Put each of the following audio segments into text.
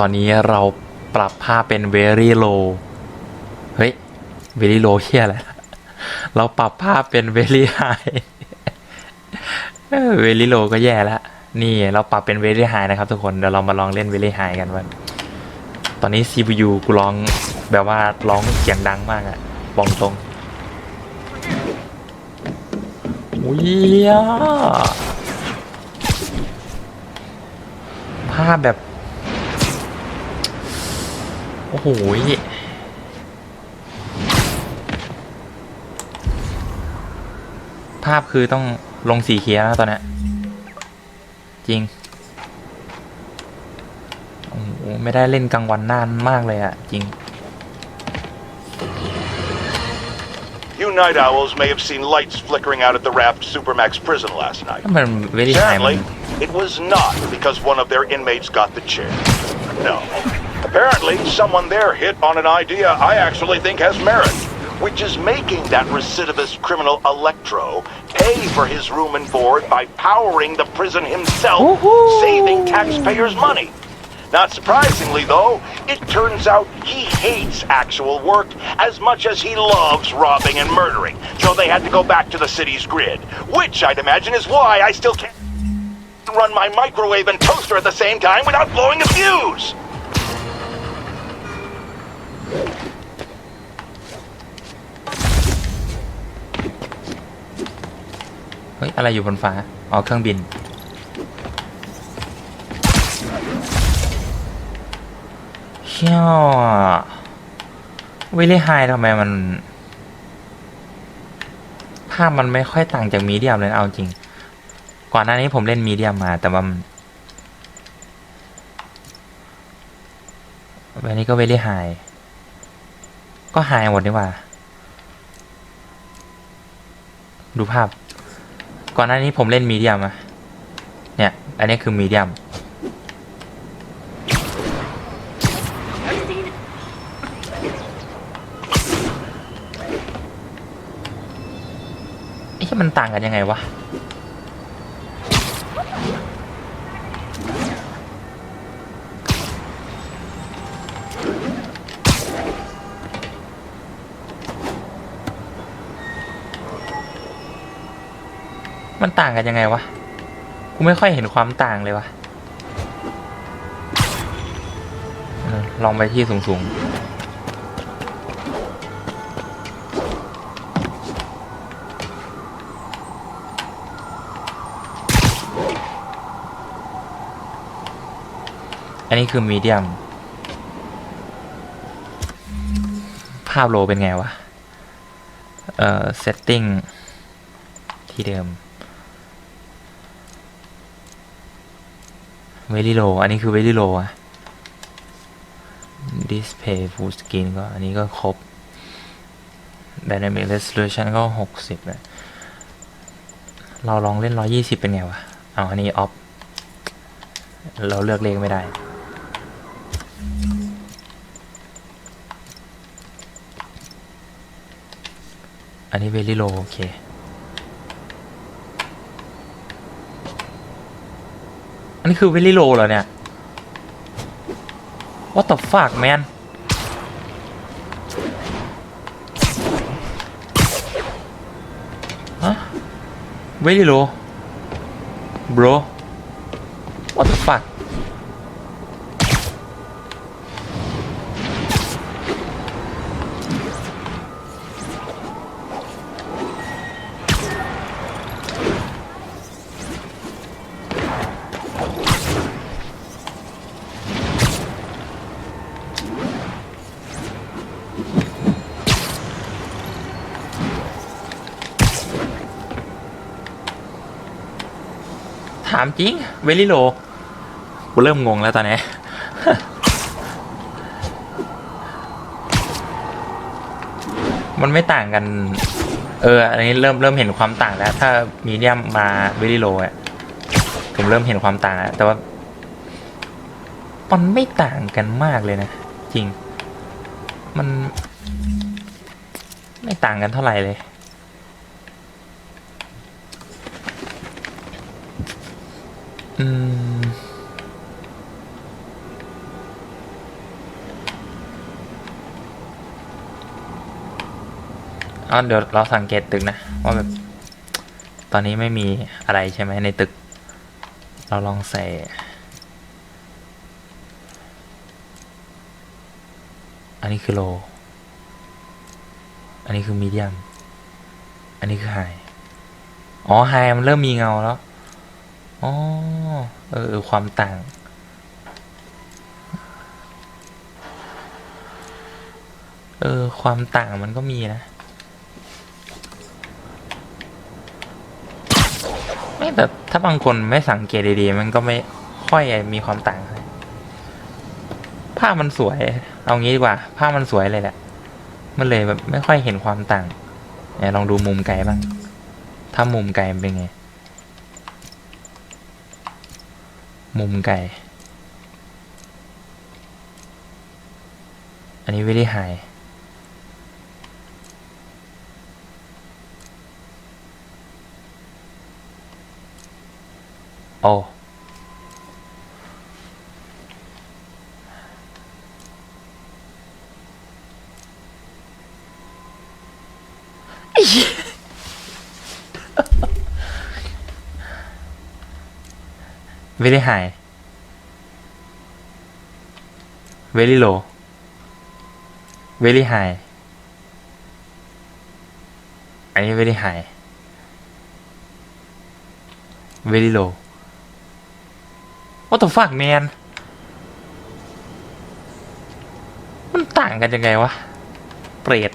ตอนนี้เราปรับภาพเป็น very low เฮ้ย very low เฮียอะไรเราปรับภาพเป็น very high เออ very low ก็แย่แล้วนี่เราปรับเป็น very high นะครับทุกคนเดี๋ยวเรามาลองเล่น very high กันว่าตอนนี้ CPU กูร้องแบบว่าร้องเสียงดังมากอะบอกตรงอุ้ยภาพแบบ โอ้โหยภาพคือต้องลงสีเขียวนะตอนเนี้ยจริง โอ้โห ไม่ได้เล่นกลางวันนานมากเลยอะจริง You night owls may have seen lights flickering out at the Raft Supermax prison last night. มันเวลี่ไฮมัน Apparently, it was not because one of their inmates got the chair. No. Apparently, someone there hit on an idea I actually think has merit, which is making that recidivist criminal Electro pay for his room and board by powering the prison himself, saving taxpayers' money. Not surprisingly, though, it turns out he hates actual work as much as he loves robbing and murdering, so they had to go back to the city's grid, which I'd imagine is why I still can't run my microwave and toaster at the same time without blowing a fuse. เฮ้ย อะไรอยู่บนฟ้า อ๋อ เครื่องบินเชี่ยวิลลี่ไฮทำไมมัน ภาพมันไม่ค่อยต่างจากมีเดียมเลยเอาจริง ก่อนหน้านี้ผมเล่นมีเดียมมา แต่ว่ามันวันนี้ก็เวลี่ไฮก็ไฮหมดนี่ว่า ดูภาพ ก่อนหน้านี้ผมเล่นมีเดียมอะเนี่ย อันนี้คือมีเดียม ไอ้ที่มันต่างกันยังไงวะ มันต่างกันยังไงวะ กูไม่ค่อยเห็นความต่างเลยวะลองไปที่สูงๆอันนี้คือมีเดียม ภาพโลเป็นไงวะ เอ่อ setting ที่เดิม เวลิโลอันนี้คือเวลิโลอะ display full screen ก็อันนี้ก็ครบ dynamic resolution ก็หกสิบเลยเราลองเล่นร้อยี่สิบเป็นไงวะ เอาอันนี้ off เราเลือกเลขไม่ได้ อันนี้เวลิโลโอเค นนี้คือเวลิโลเหรอเนี่ย What the fuck man ฮะเวลิโล bro What the fuck ามจริง เวลิโล กูเริ่มงงแล้วตอนนี้ มันไม่ต่างกัน เออ อันนี้เริ่มเริ่มเห็นความต่างแล้ว ถ้ามีเดียมมาเวลิโลอะ ผมเริ่มเห็นความต่างแล้วแต่ว่า มันไม่ต่างกันมากเลยนะ จริง มัน ไม่ต่างกันเท่าไหร่เลย อืม อ๋อเดี๋ยวเราสังเกตตึกนะ ว่าแบบ ตอนนี้ไม่มีอะไรใช่ไหมในตึก เราลองใส่อันนี้คือโล อันนี้คือมีเดียม อันนี้คือไฮ อ๋อไฮมันเริ่มมีเงาแล้ว อ๋อ เออ ความต่าง เออ ความต่างมันก็มีนะ ไม่แต่ถ้าบางคนไม่สังเกตดีๆ มันก็ไม่ค่อยมีความต่างเลยภาพมันสวย เอางี้ดีกว่า ภาพมันสวยเลยแหละ มันเลยแบบไม่ค่อยเห็นความต่างเนี่ยลองดูมุมไกลบ้าง ถ้ามุมไกลเป็นไง มุมไก่ อันนี้ very high โอ้ very high very low very high อันนี้ very high very low what the fuck man มันต่างกันยังไงวะ เปรต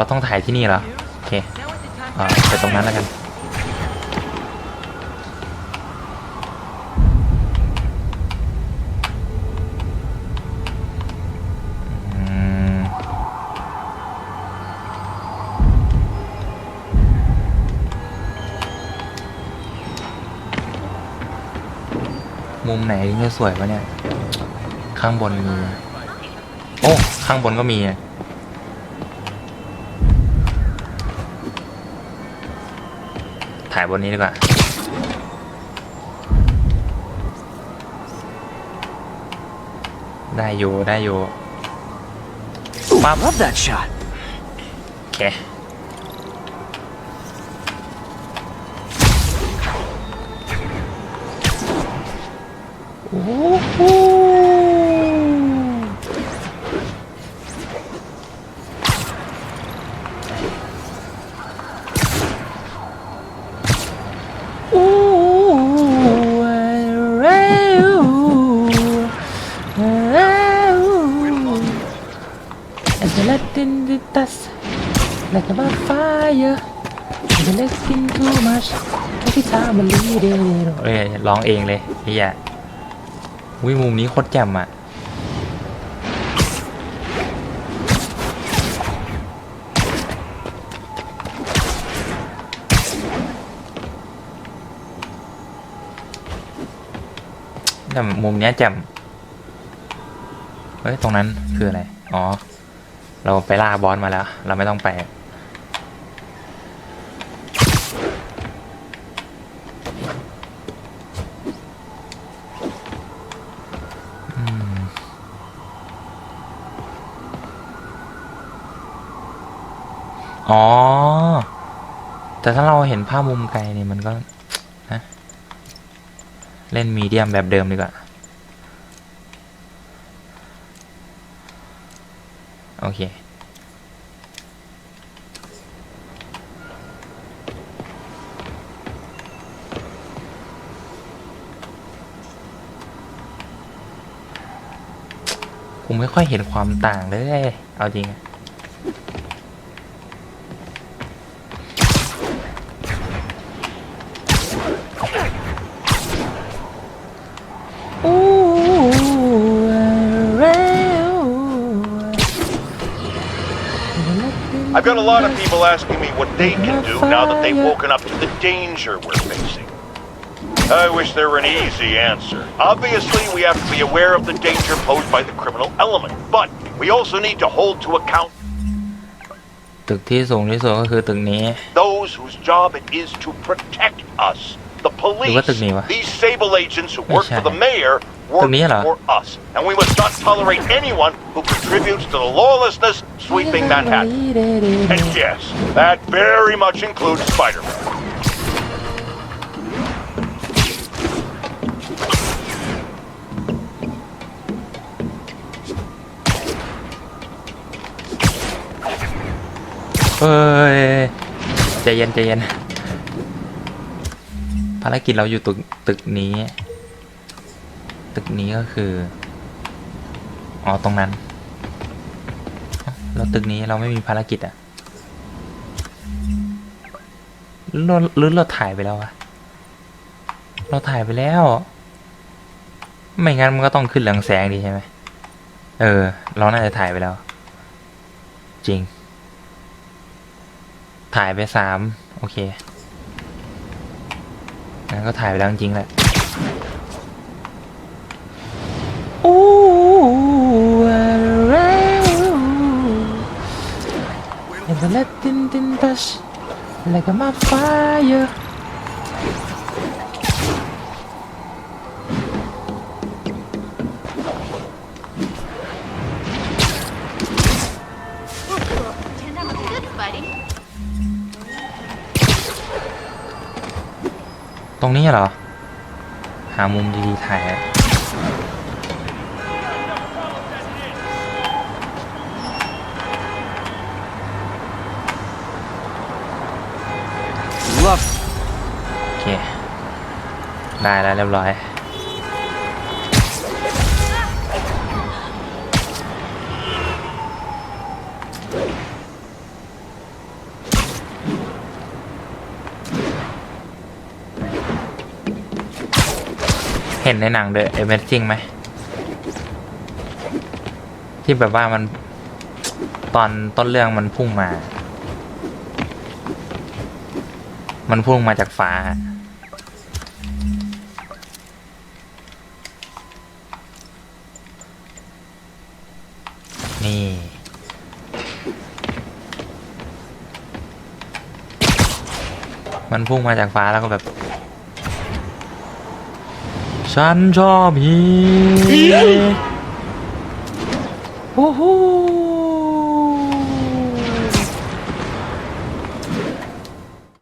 เราต้องถ่ายที่นี่เหรอ โอเคอไปตรงนั้นแล้วกัน มุมไหนถึงจะสวยวะเนี่ย ข้างบนมี โอ้ ข้างบนก็มีอะายบนนี้ดีกว่าได้อยู่ได้อยู่ปั๊บ Love that shot. โอเคโอ้ too much every time I lead it เอ้ยร้องเองเลยเฮียวิมุมนี้โคตรแจ่มอะแต่มุมเนี้ยแจ่มเฮ้ย ตรงนั้นคืออะไร อ๋อ เราไปล่าบอสมาแล้ว เราไม่ต้องไป อ๋อ แต่ถ้าเราเห็นภาพมุมไกลเนี่ยมันก็นะเล่นมีเดียมแบบเดิมดีกว่า โอเคผมไม่ค่อยเห็นความต่างเลย เอาจริง I've got a lot of people asking me what they can do now that they've woken up to the danger we're facing. I wish there were an easy answer. Obviously, we have to be aware of the danger posed by the criminal element, but we also need to hold to account ตึกที่สูงที่สุดก็คือตึกนี้ those whose job it is to protect us. The police, Lugarตึกนี้วะ? these sable agents who work for the ไม่ใช่ mayor, work ตึกนี้เหรอ? for us. And we must not tolerate anyone who contributes to the lawlessness sweeping Manhattan. And yes, that very much includes Spider-Man. เอ้ยใจเย็นใจเย็น ภารกิจเราอยู่ตึกตึกนี้ ตึกนี้ก็คืออ๋อตรงนั้นเอ้าแล้วตึกนี้เราไม่มีภารกิจอะหรือเราหรือเราถ่ายไปแล้วอะเราถ่ายไปแล้ว ไม่งั้นมันก็ต้องขึ้นเหลืองแสงดีใช่ไหมเออ เราน่าจะถ่ายไปแล้ว จริง ถ่ายไปสามโอเคงั้นก็ถ่ายไปแล้วจริงแหละ Never let in in touch like I'm on fire ตรงนี้เหรอ หามุมดีๆถ่าย ได้แล้วเรียบร้อย เห็นในหนังเดอะเอเมซิ่งไหม ที่แบบว่ามันตอนต้นเรื่องมันพุ่งมา มันพุ่งมาจากฟ้า นี่ มันพุ่งมาจากฟ้าแล้วก็แบบ ฉันชอบฮีโอ้โห